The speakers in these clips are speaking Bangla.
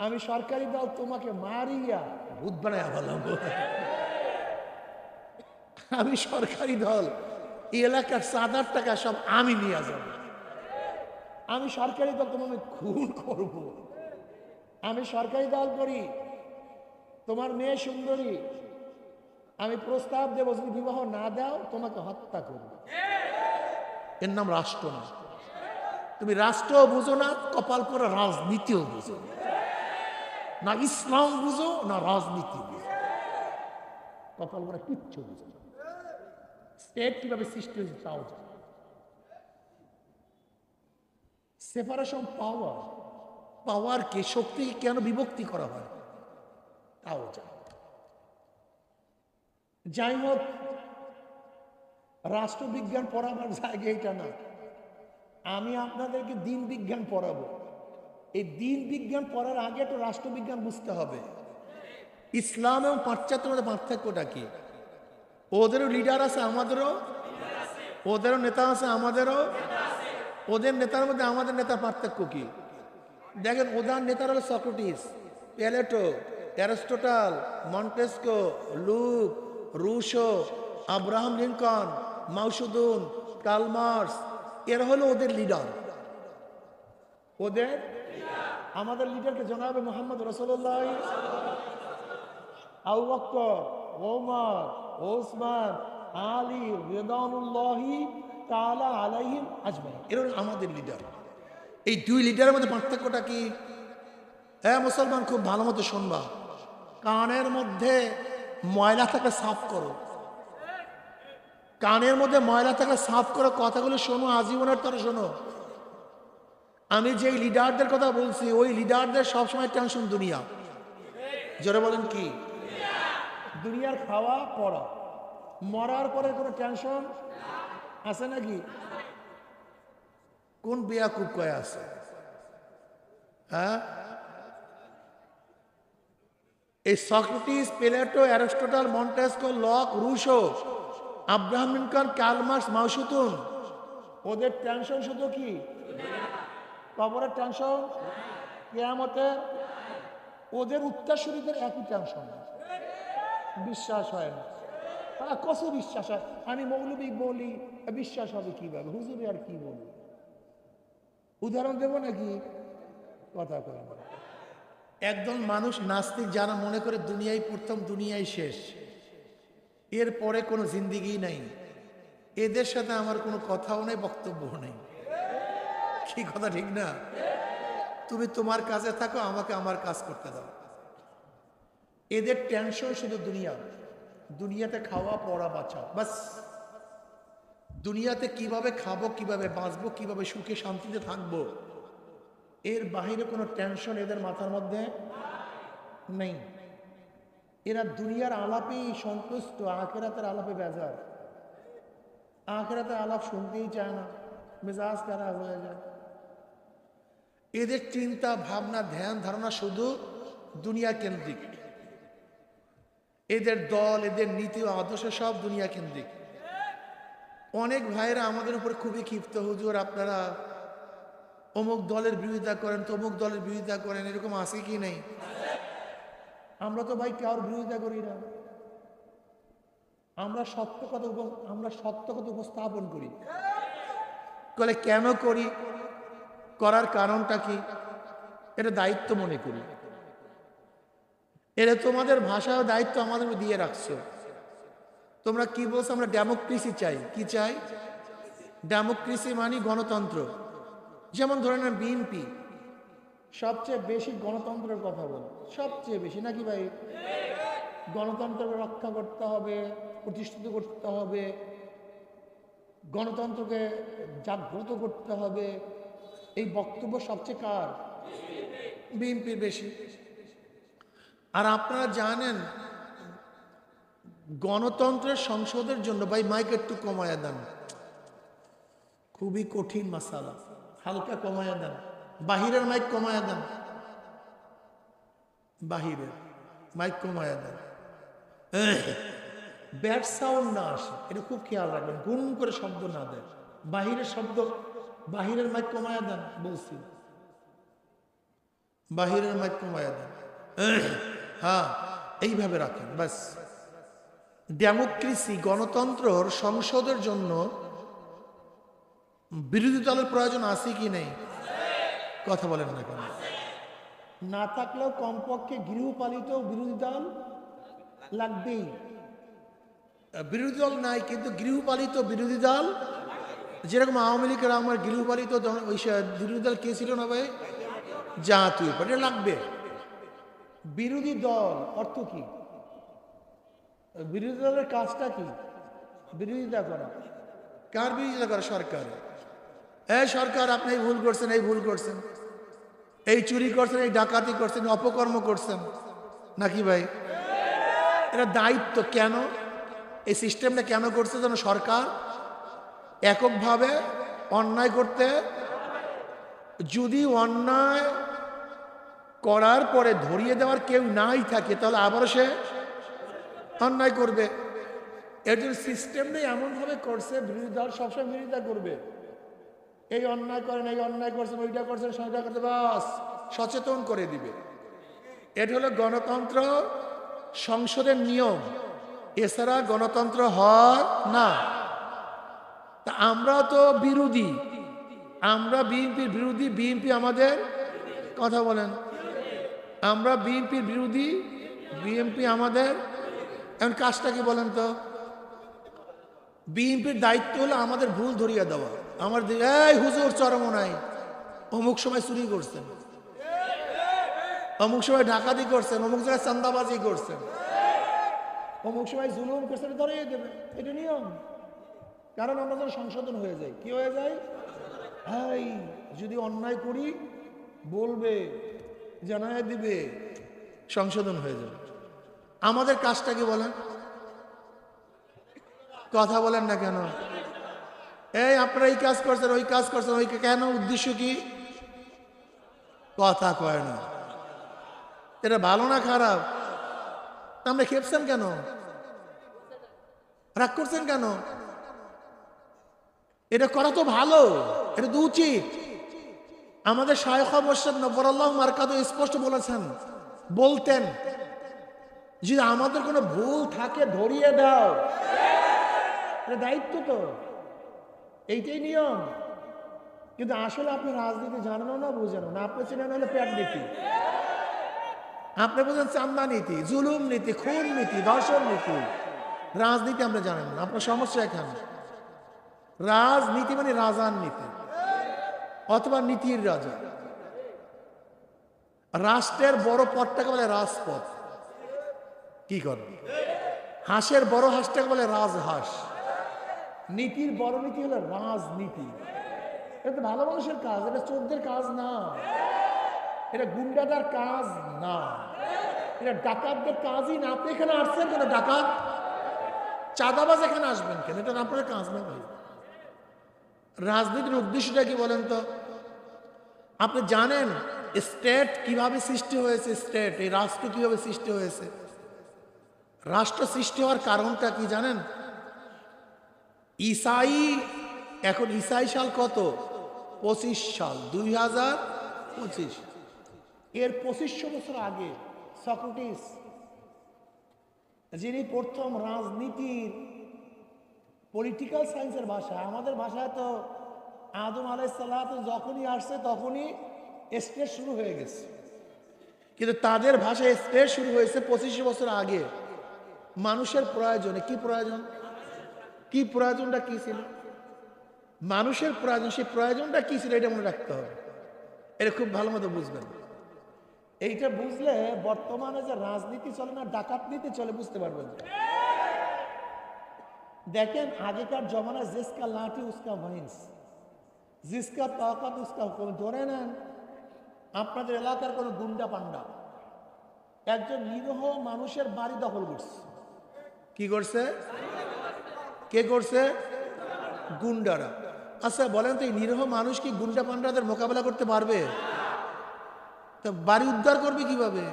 আমি সরকারি দল তোমাকে মারিয়া ভূত বানায় বললাম আমি সরকারি দল এই এলাকার চাঁদার টাকা সব আমি নিয়ে যাব। আমি সরকারি দল তোমাকে খুন করব। আমি সরকারি দল করি তোমার মেয়ে সুন্দরী আমি প্রস্তাব দেবো যদি বিবাহ না দাও তোমাকে হত্যা করব। এর নাম রাষ্ট্র না। তুমি রাষ্ট্র বুঝো না কপাল পরে রাজনীতিও বুঝো না। না ইসলাম বুঝো, না রাজনীতি বুঝো। কপাল পরে কিচ্ছু বুঝো। স্টেট কীভাবে সৃষ্টি হয়েছে তাও সেপারেশন পাওয়ার পাওয়ারকে শক্তিকে কেন বিভক্তি করা হয় তাও জানো যাই হোক রাষ্ট্রবিজ্ঞান পড়াবার জায়গা এটা না। আমি আপনাদেরকে দিন বিজ্ঞান পড়াবো। এই দিন বিজ্ঞান পড়ার আগে তো রাষ্ট্রবিজ্ঞান বুঝতে হবে। ইসলাম এবং পাশ্চাত্যের মধ্যে পার্থক্যটা কি? ওদেরও লিডার আছে, আমাদেরও। ওদেরও নেতা আছে, আমাদেরও। ওদের নেতার মধ্যে আমাদের নেতার পার্থক্য কি? দেখেন, ওদের নেতার হলো Socrates, Plato, Aristotle, Montesquieu, Locke, Rousseau, Abraham Lincoln, Mao Zedong, Karl Marx, এরা হলো ওদের লিডার ওদের আমাদের লিডারকে জানাবে মোহাম্মদ রসল্লাহ আবু বকর, ওমর, ওসমান, আলী রেদানুল্লাহি তাআলা আলাইহিম আজমাইন। এরা হলো আমাদের লিডার। এই দুই লিডারের মধ্যে পার্থক্যটা কি? হ্যাঁ মুসলমান, খুব ভালো মতো শুনবা। কানের মধ্যে ময়লা থাকলে সাফ করো। কানের মধ্যে ময়লা থাকলে সাফ করো, কথাগুলো শোনো, আজীবনের তরে শোনো। আমি যেই লিডারদের কথা বলছি, ওই লিডারদের সবসময় টেনশন দুনিয়া। জোরে বলেন কি? দুনিয়ার খাওয়া, পড়া। মরার পরে কোনো টেনশন আছে নাকি? কোন বেয়াকুব কয়ে আছে? হ্যাঁ? এই Socrates, Plato, Aristotle, Montesquieu, Locke, Rousseau, Abraham Lincoln Karl Marx Mao Zedong, ওদের টেনশন শুধু কি? কবরের টেনশন কেয়ামতের ওদের উত্তরসূরিদের একই টেনশন বিশ্বাস হয় না। তারা কত বিশ্বাস হয়? আমি মৌলবী বলি, বিশ্বাস হবে কীভাবে? হুজুরে আর কি বলি উদাহরণ দেবো নাকি? কথা কয় না। একদল মানুষ নাস্তিক, যারা মনে করে দুনিয়ায় প্রথম দুনিয়ায় শেষ। এর পরে কোনো জিন্দিগি নাই। এদের সাথে আমার কোনো কথাও নেই, বক্তব্যও নেই। কি কথা, ঠিক না? তুমি তোমার কাজে থাকো, আমাকে আমার কাজ করতে দাও। এদের টেনশন শুধু দুনিয়া। দুনিয়াতে খাওয়া, পড়া, বাঁচাও। বাস। দুনিয়াতে কীভাবে খাব, কীভাবে বাঁচবো, কীভাবে সুখে, শান্তিতে থাকব, এর বাহিরে কোনো টেনশন এদের মাথার মধ্যে নেই। এরা দুনিয়ার আলাপেই সন্তুষ্ট, আখেরাতের আলাপে বেজার। আখেরাতের আলাপ শুনতেই চায় না, মেজাজ খারাপ হয়ে যায়। এদের চিন্তা, ভাবনা, ধ্যান, ধারণা শুধু দুনিয়া কেন্দ্রিক। এদের দল, এদের নীতি ও আদর্শ সব দুনিয়া কেন্দ্রিক। অনেক ভাইয়েরা আমাদের উপর খুবই ক্ষিপ্ত, হুজুর, আপনারা অমুক দলের বিরোধিতা করেন তমুক দলের বিরোধিতা করেন, এরকম আছে কি নেই? আমরা তো ভাই কারোর বিরোধিতা করি না। আমরা সত্য কথা আমরা সত্য কথা উপস্থাপন করি। বলে, কেন করি? করার কারণটা কি? এটা দায়িত্ব মনে করি। এটা তোমাদের ভাষায় দায়িত্ব আমাদের দিয়ে রাখছো। তোমরা কি বলছো? আমরা ডেমোক্রেসি চাই। কি চাই? ডেমোক্রেসি মানে গণতন্ত্র। যেমন ধরে নেন বিএনপি সবচেয়ে বেশি গণতন্ত্রের কথা বল। সবচেয়ে বেশি। নাকি ভাই? গণতন্ত্রকে রক্ষা করতে হবে, প্রতিষ্ঠিত করতে হবে, গণতন্ত্রকে জাগ্রত করতে হবে এই বক্তব্য সবচেয়ে কার? বিএনপির বেশি। আর আপনারা জানেন, গণতন্ত্রের সংসদের জন্য, ভাই, মাইক একটু কমায়া দেন। খুবই কঠিন মাসালা। হালকা কমায়া দেন। বাহিরের মাইক কমায়া দেন। বাহিরের মাইক কমায়া দেন। ব্যাড সাউন্ড না আসে। এটা খুব খেয়াল রাখবেন। গুন করে শব্দ না দেন। বাহিরের শব্দ বাহিরের মাইক কমায়া দেন বলছি। বাহিরের মাইক কমায়া দেন হ্যাঁ এইভাবে রাখেন ব্যাস। ডেমোক্রেসি গণতন্ত্রর সংসদের জন্য বিরোধী দলের প্রয়োজন আছে কি নেই? কথা বলেন না কেন? না থাকলেও কমপক্ষে গৃহপালিত বিরোধী দল লাগবেই। বিরোধী দল নাই কিন্তু গৃহপালিত বিরোধী দল যেরকম আওয়ামী লীগের আমার গৃহপালিত ওই বিরোধী দল কে ছিল না ভাই? জাতীয় পার্টি লাগবে। বিরোধী দল অর্থ কি? বিরোধী দলের কাজটা কি? বিরোধিতা করা। কার বিরোধিতা করা? সরকার এই সরকার, আপনি এই ভুল করছেন, এই ভুল করছেন। এই চুরি করছেন, এই ডাকাতি করছেন, অপকর্ম করছেন। নাকি ভাই? এটা দায়িত্ব কেন? এই সিস্টেমটা কেন করছে যেন সরকার এককভাবে অন্যায় করতে, যদি অন্যায় করার পরে ধরিয়ে দেওয়ার কেউ নাই থাকে, তাহলে আবারও সে অন্যায় করবে। এর জন্য সিস্টেমটাই এমনভাবে করছে বিরোধী সবসময় বিরোধিতা করবে। এই অন্যায় করেন এই অন্যায় করছেন ওইটা করছেন সেটা করতে বাস, সচেতন করে দিবে। এটা হলো গণতন্ত্র সংসদের নিয়ম। এছাড়া গণতন্ত্র হয় না। তা আমরা তো বিরোধী। আমরা বিএনপির বিরোধী, বিএনপি আমাদের কথা বলেন। আমরা বিএনপির বিরোধী, বিএনপি আমাদের। এখন কাজটা কি বলেন তো? বিএনপির দায়িত্ব হলো আমাদের ভুল ধরিয়ে দেওয়া। আমার এই হুজুর চরম নাই অমুক সময় চুরি করছেন। অমুক সময় ডাকাতি করছেন, অমুক জায়গায় চান্দাবাজি করছেন। অমুক সময় জুলুম করছেন, ধরিয়ে দেবে এটা নিয়ম। কারণ আমরা যেন সংশোধন হয়ে যাই। কি হয়ে যায়? হাই যদি অন্যায় করি, বলবে, জানায় দিবে, সংশোধন হয়ে যাবে। আমাদের কাজটা কি বলেন? কথা বলেন না কেন? এই, আপনারা এই কাজ করছেন, ওই কাজ করছেন, ওই কেন? উদ্দেশ্য কি? কথা কয় না। এটা ভালো না খারাপ? আপনি খেপছেন কেন? রাগ করছেন কেন? এটা করা তো ভালো, এটা তো উচিত। আমাদের শায়খ মোর্শেদ নবরাল্লাহ মার্কাত স্পষ্ট বলেছেন, বলতেন যে আমাদের কোনো ভুল থাকে ধরিয়ে দাও। এটা দায়িত্ব তো, এইটাই নিয়ম। কিন্তু আসলে আপনি রাজনীতি জানেনও না, বুঝেনও না। আপনি চেনেন হলে প্যাট নীতি। আপনি বুঝেন চান্দা নীতি, জুলুম নীতি, খুন নীতি, ধর্ষণ নীতি। রাজনীতি আমরা জানেন না, আপনার সমস্যা এখানে। রাজনীতি মানে রাজার নীতি, অথবা নীতির রাজা। রাষ্ট্রের বড় পথটাকে বলে রাজপথ। কি করে? হাঁসের বড় হাঁসটাকে বলে রাজহাঁস। নীতির বড় নীতি হলো রাজনীতি। এটা ভালো মানুষের কাজ, এটা চোরদের কাজ না। এটা গুন্ডাদার কাজ না। এটা ডাকাতদের কাজই না। আপনি এখানে আসছেন কেন, ডাকাত? চাঁদাবাজ এখানে আসবেন কেন? এটা আপনার কাজ না ভাই। রাজনীতির উদ্দেশ্যটা কি বলেন তো? আপনি জানেন স্টেট কীভাবে সৃষ্টি হয়েছে? স্টেট এই রাষ্ট্র কীভাবে সৃষ্টি হয়েছে? রাষ্ট্র সৃষ্টি হওয়ার কারণটা কি জানেন? ইসাই, এখন ইসাই সাল কত? পঁচিশ সাল, দুই হাজার পঁচিশ। এর পঁচিশশো বছর আগে, সক্রেটিস, যিনি প্রথম রাজনীতির পলিটিক্যাল সায়েন্সের ভাষা। আমাদের ভাষায় তো আদম আলাইসাল্লাহ যখনই আসছে তখনই স্টেজ শুরু হয়ে গেছে। কিন্তু তাদের ভাষায় স্টেজ শুরু হয়েছে পঁচিশ বছর আগে। মানুষের প্রয়োজনে। কি প্রয়োজন? কি প্রয়োজনটা কি ছিল? মানুষের প্রয়োজন, সেই প্রয়োজনটা কি ছিল এটা মনে রাখতে হবে। এটা খুব ভালো মতো বুঝবেন। এইটা বুঝলে বর্তমানে যে রাজনীতি চলে না, ডাকাত নীতি চলে, বুঝতে পারবেন। দেখেন আগেকার জমানায় জিসকা লাঠি উস্কা ভাইন্স জিসকা তাকাত উস্কা হুকুম। ধরে নেন, আপনাদের এলাকার কোনো গুন্ডা পান্ডা একজন নিরহ মানুষের বাড়ি দখল করছে। কি করছে? কে করছে? গুন্ডারা। আচ্ছা বলেন তো এই নিরহ মানুষ কি গুন্ডা পান্ডাদের মোকাবেলা করতে পারবে? তা বাড়ি উদ্ধার করবে কীভাবে?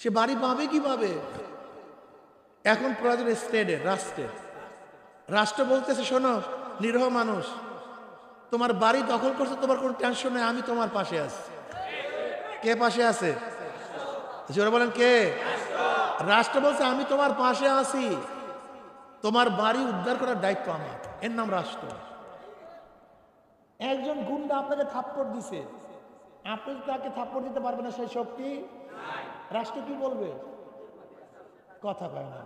সে বাড়ি পাবে কীভাবে? এখন প্রয়োজন স্টেটের রাষ্ট্রের রাষ্ট্র বলতেছে, শোনো, নিরহ মানুষ, তোমার বাড়ি দখল করছে, তোমার কোনো টেনশন নেই, আমি তোমার পাশে আছি। কে পাশে আছে? জোরে বলেন, কে? রাষ্ট্র বলছে, আমি তোমার পাশে আছি। তোমার বাড়ি উদ্ধার করার দায়িত্ব আমার। এর নাম রাষ্ট্র। একজন গুন্ডা আপনাকে থাপ্পড় দিছে। আপনি তাকে থাপ্পড় দিতে পারবেন না সেই শক্তি? রাষ্ট্র কি বলবে? কথা কয় না।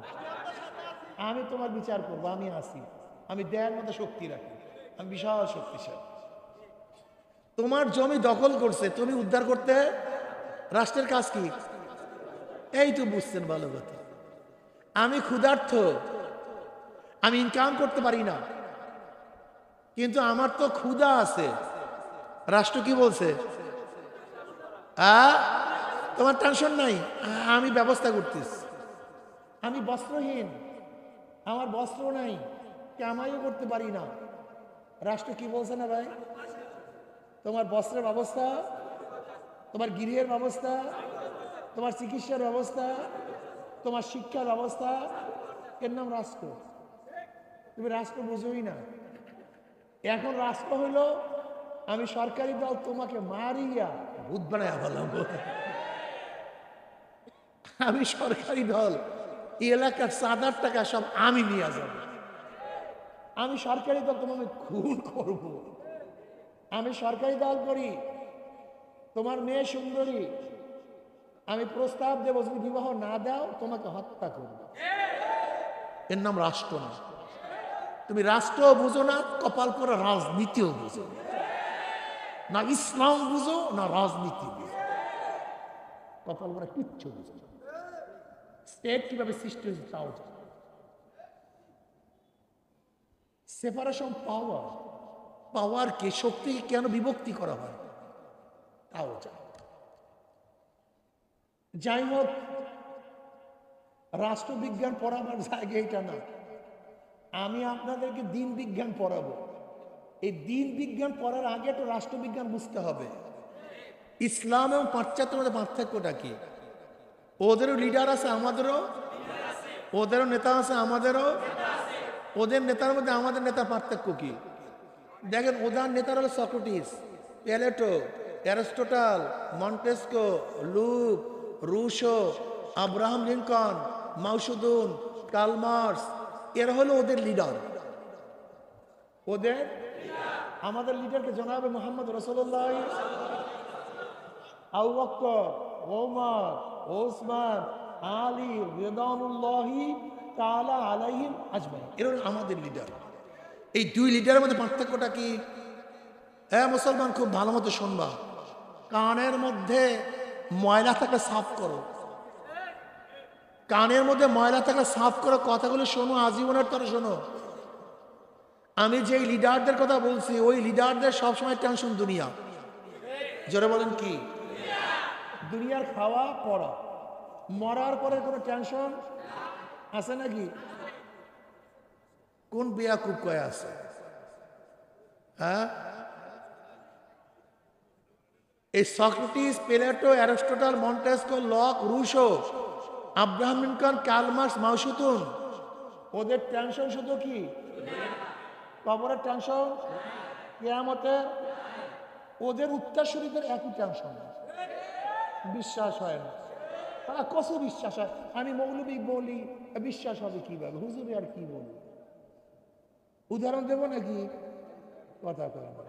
আমি তোমার বিচার করব, আমি আসি আমি দেয়ার মতো শক্তি রাখি। আমি বিশাল শক্তিশালী। তোমার জমি দখল করছে, তুমি উদ্ধার করতে রাষ্ট্রের কাজ কি? এই তো বুঝছেন ভালো কথা। আমি ক্ষুধার্থ আমি ইনকাম করতে পারি না। কিন্তু আমার তো ক্ষুধা আছে। রাষ্ট্র কি বলছে? তোমার টেনশন নাই? আমি ব্যবস্থা করতেছি। আমি বস্ত্রহীন। আমার বস্ত্র নাই কামাইও করতে পারি না? রাষ্ট্র কি বলছে না ভাই? তোমার বস্ত্রের ব্যবস্থা, তোমার গৃহের ব্যবস্থা, তোমার চিকিৎসার ব্যবস্থা, তোমার শিক্ষার ব্যবস্থা। এর নাম রাষ্ট্র। তুমি রাষ্ট্র বুঝোই না। এখন রাষ্ট্র হইল, আমি সরকারি দল তোমাকে মারিয়া। ভূত বানায় আমি সরকারি দল। এই এলাকার চাঁদার টাকা সব আমি নিয়ে যাব। আমি সরকারি দল তোমাকে খুন করব। আমি সরকারি দল করি, তোমার মেয়ে সুন্দরী, আমি প্রস্তাব দেবো, যদি বিবাহ না দাও, তোমাকে হত্যা করব। এর নাম রাষ্ট্র না। তুমি রাষ্ট্র বুঝো না, কপাল করে রাজনীতিও বুঝো না। ইসলাম বুঝো, না রাজনীতি বুঝো। কপাল করে কিচ্ছু বুঝো। স্টেট কীভাবে সৃষ্টি হয়েছে তাও সেপারেশন পাওয়ার পাওয়ারকে শক্তিকে কেন বিভক্তি করা হয় তাও জানো যাই হোক, রাষ্ট্রবিজ্ঞান পড়াবার জায়গা এটা না। আমি আপনাদেরকে দিন বিজ্ঞান পড়াবো। এই দিন বিজ্ঞান পড়ার আগে তো রাষ্ট্রবিজ্ঞান বুঝতে হবে। ইসলাম এবং পাশ্চাত্যের মধ্যে পার্থক্যটা কি? ওদেরও লিডার আছে, আমাদেরও। ওদেরও নেতা আছে, আমাদেরও। ওদের নেতার মধ্যে আমাদের নেতা পার্থক্য কি? দেখেন, ওদের নেতার হলো Socrates, Plato, Aristotle, Montesquieu, Locke, Rousseau, Abraham Lincoln, Mao Zedong Karl Marx এরা হলো ওদের লিডার ওদের আমাদের লিডারকে জানাবে মোহাম্মদ রসল্লাহ আবু বকর ওমর ওসমান, আলী রেদানুল্লাহি তালা আলাইহিম আজমাইন। এরা আমাদের লিডার এই দুই লিডারের মধ্যে পার্থক্যটা কি? হ্যাঁ মুসলমান, খুব ভালো মতো শুনবা। কানের মধ্যে ময়লা থাকলে সাফ করো। কানের মধ্যে ময়লা থাকলে সাফ করো, কথাগুলো শোনো, আজীবনের তরে শোনো। আমি যেই লিডারদের কথা বলছি, ওই লিডারদের সবসময় টেনশন দুনিয়া। জোরে বলেন কি? দুনিয়ার খাওয়া, পড়া। মরার পরে কোনো টেনশন আছে নাকি? কোন বিয়া বেয়াকুব কয়ে আছে? হ্যাঁ? এই Socrates, Plato, Aristotle, Montesquieu, Locke, Rousseau, Abraham Lincoln Karl Marx Mao Zedong, ওদের টেনশন শুধু কি? কবরের টেনশন কেয়ামতের? ওদের উত্তরসূরিদের একই টেনশন বিশ্বাস হয় না। তারা কত বিশ্বাস হয়? আমি মৌলবী বলি বিশ্বাস হবে কীভাবে? হুজুরে আর কি বলি উদাহরণ দেব নাকি? কথা কয় না।